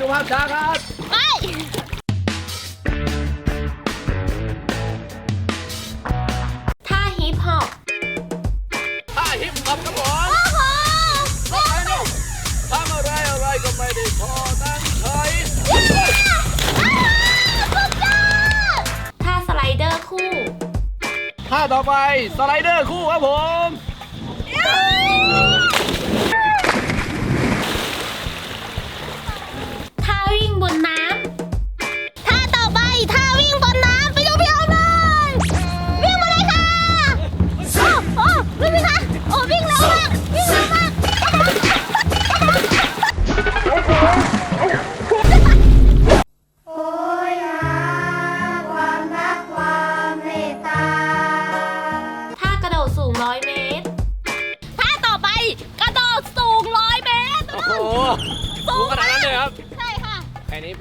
ดูภาพช้าครับไปท่าฮิปฮอปท่าฮิปฮอปครับผมโอ้โหทำอะไรอะไรก็ไม่ได้พอตั้งใจสุดยอดท่าสไลเดอร์คู่ท่าต่อไปสไลเดอร์คู่ครับผม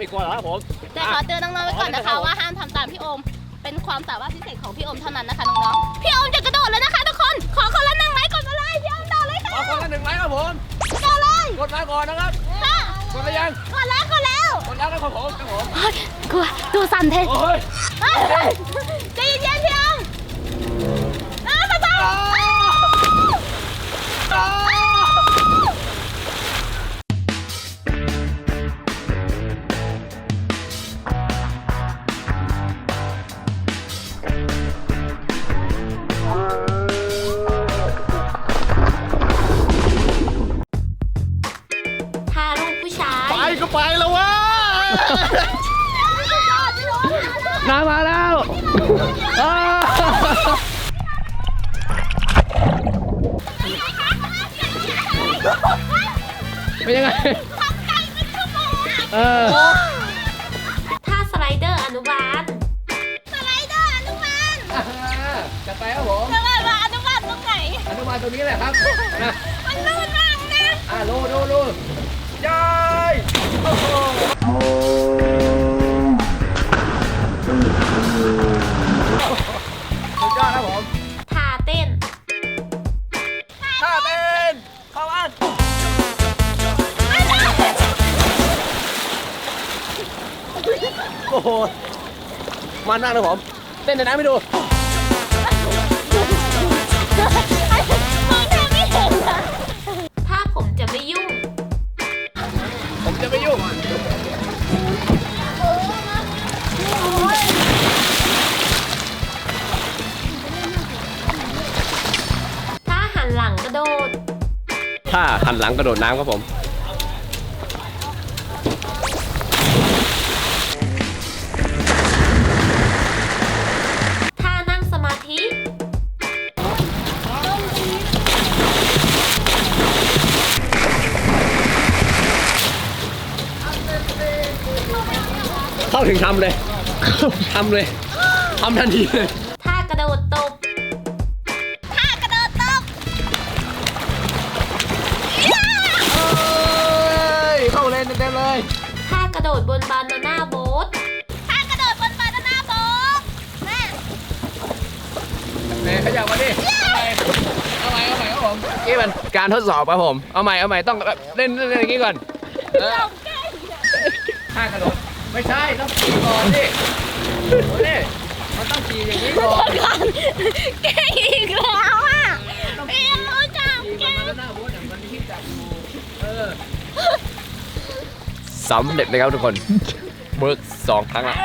แค่นี้ไม่กลัวหรอกครับผม แต่ขอเตือนน้องๆไว้ก่อนนะคะว่าห้ามทำตามพี่โอม เป็นความสามารถพิเศษของพี่โอมเท่านั้นนะคะน้องๆ พี่โอมจะกระโดดแล้วนะคะทุกคน ขอคนละหนึ่งไม้ก่อนมาเลยพี่โอมโดดเลยค่ะเอาคนละหนึ่งไม้ครับผมกระโดดเลยกดมาก่อนนะครับ ค่ะกดหรือยัง กดแล้วกดแล้วกดแล้วนะครับผมครับผมเฮ้ยกลัวดูสั่นเทนโอ้ย เฮ้ยใจเย็นๆพี่ น้ำมาแล้วอ้าวเป็นยังไงเออท่าสไลเดอร์อนุบาล สไลเดอร์อนุบาลอ่าจัดไปครับผมจะมาอนุบาลตรงไหนอนุบาลตรงนี้แหละครับนะมันลื่นมากนะอ่าโลโลโล ยายโอ้โหสุดยอดครับผมท่าเต้นท่าเต้นเข้าอันโอ้โหมันมากนะผม เต้นในน้ำไม่ดูาหันหลังกระโดดน้ำครับผมถ้านั่งสมาธิ เข้าถึงทำเลย ทำเลยทำทันทีเลย เน่ขยับมาดิเอาใหม่เอาใหม่ครับผมนี่มันการทดสอบครับผม เอาใหม่เอาใหม่ต้องแบบเล่นเล่นอย่างนี้ก่อนเออท่ากระโดดไม่ใช่ต้องขี่ก่อนดิโอ้ยนี่มันต้องขี่อย่างนี้ก่อนเก่งอีกแล้วอะพี่รู้จักขี่เก่มันงก็หน้าโบ๊ทอย่างมันมีที่จับอยู่เออสำเร็จเลยครับทุกคนเบิร์กสองครั้งละ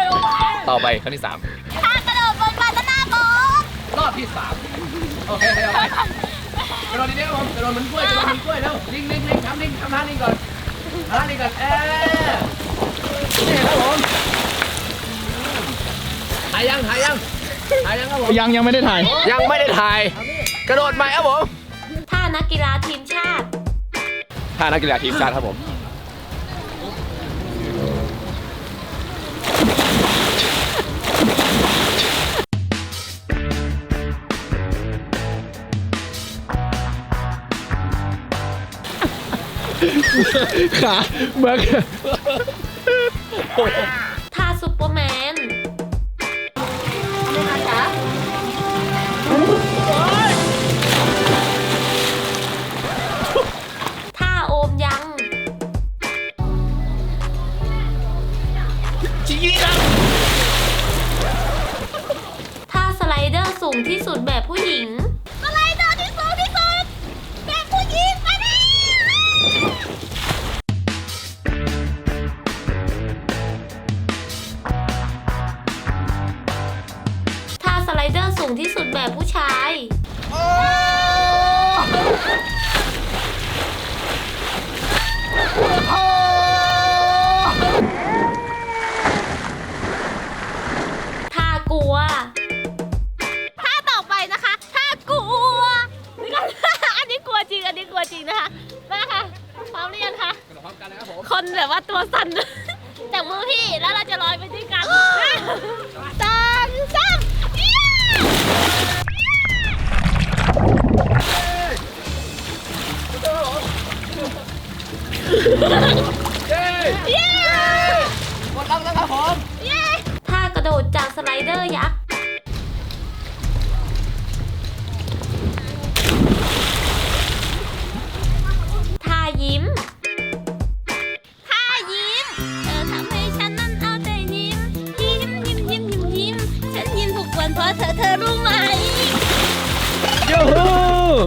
ต่อไปครั้งที่สาม ถ้า รอบที่สามโอเคเอาไปกระโดดดีๆครับผมกระโดดเหมือนกล้วยกระโดดเหมือนกล้วยแล้วนิ่งนิ่งนิ่งทำนิ่งทำท่านิ่งก่อนทำท่านิ่งก่อนเออนี่ครับผมถ่ายยังถ่ายยังถ่ายยังครับผมยังยังไม่ได้ถ่าย ยังไม่ได้ถ่าย กระโดดใหม่ครับผมถ้านักกีฬาทีมชาติท่านักกีฬาทีมชาติครับผม ขาเบิร์ก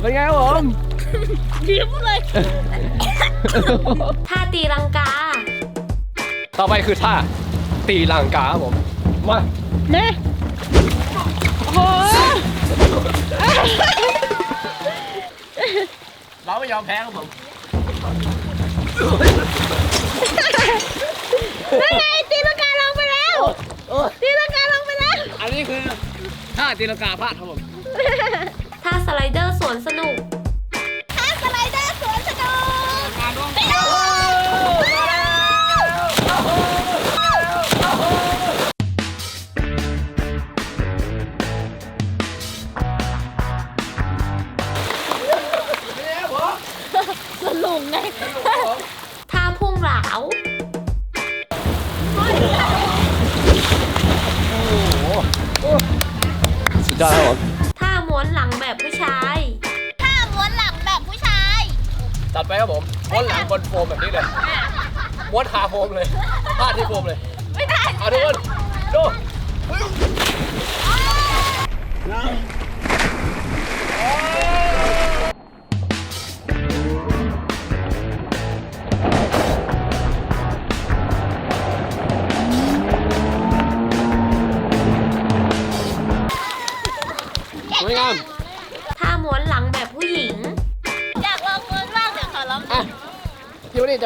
เป็นไงครับผมยิ้มเลย ท่าตีลังกา ต่อไปคือท่าตีลังกาครับผม มาเน่โอ้เราไม่ยอมแพ้ครับผมนั่นไงตีลังกาลงไปแล้ว ตีลังกาลงไปแล้ว อันนี้คือท่าตีลังกาพลาดครับผมท่า สไลเดอร์สวนสนุกท่าสไลเดอร์สวนสนุกไปดูสนุกไงท่าพุ่งเหลาสุดยอดครับผม ไปครับผมม้วนหลังบนโฟมแบบนี้เลยม้วนขาโฟมเลยพลาดที่โฟมเลย ไม่ได้เอาทุกคนดูส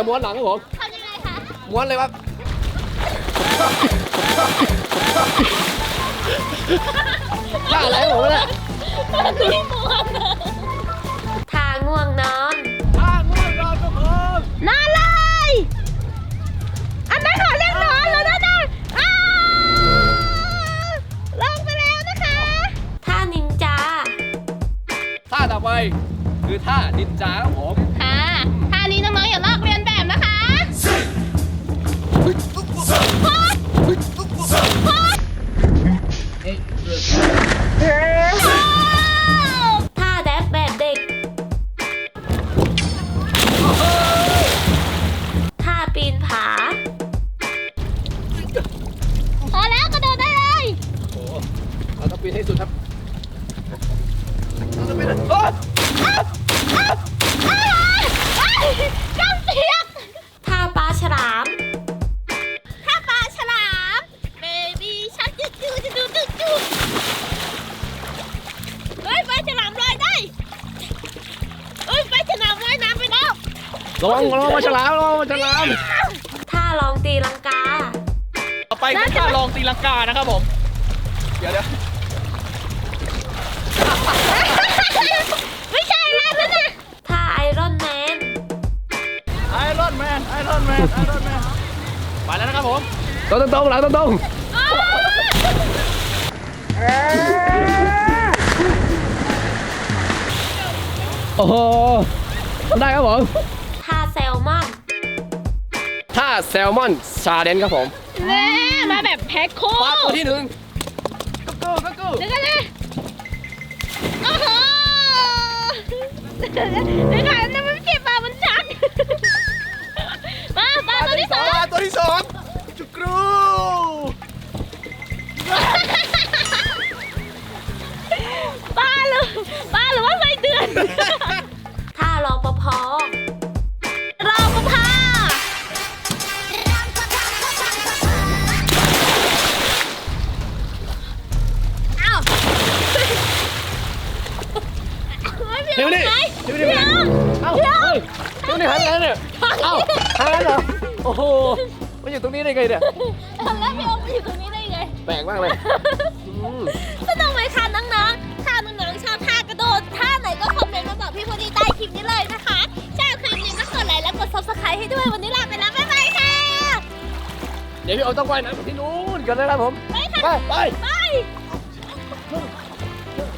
จะม้วนหลังครับผมทำยังไงคะม้วนเลยครับท่าอะไรครับผมเนี่ยไม่ม้วนท่าง่วงนอนท่าง่วงนอนครับผมนอนเลย อันนั้นเขาเรียกนอนแล้วนะนะอ้าวลงไปแล้วนะคะท่านินจาท่าต่อไปคือท่านินจาครับผม ท่ ระวังระวังมาฉลามระวังมาฉลามท่าลองตีลังกา ต่อไปคือท่าลองตีลังกานะครับผม เดี๋ยวเดี๋ยวไม่ใช่แล้วนะนะท่าไอรอนแมน ไอรอนแมน ไอรอนแมน ไอรอนแมน ไปแล้วนะครับผม ตรงตรงๆหลังตรงตรงโอ้โหทำได้ครับผมท่า แซลมอนท่าแซลมอนชาเลนจ์ครับผมแม่มาแบบแพ็คคู่ปลาตัวที่หนึ่งก็กูก็กูเดี๋ยวกันเลยโอ้โหเดี๋ยวก่อนนะมันไม่ใช่ปลามันชักมาปลาตัวที่สองปลาตัวที่สองจุกรูปลาหรือปลาหรือว่าไส้เดือนี้ได้ไงเนี่ย แล้วพี่โอมมอยู่ตรงนี้ได้ไงแปลกมากเลยอืมสนุกเลยคะน้องๆ ถ้าน้องๆชอบท่ากระโดดท่าไหนก็คอมเมนต์มาบอกพี่พอดีใต้คลิปนี้เลยนะคะชอบคลิปนี้ก็กดไลค์และกดซับสไครต์ให้ด้วยวันนี้ลาไปแล้วบ๊ายบายค่ะ เดี๋ยวพี่โอมต้องว่น้ำที่นู้นกันนะครับผม ไปค่ะ ไปไป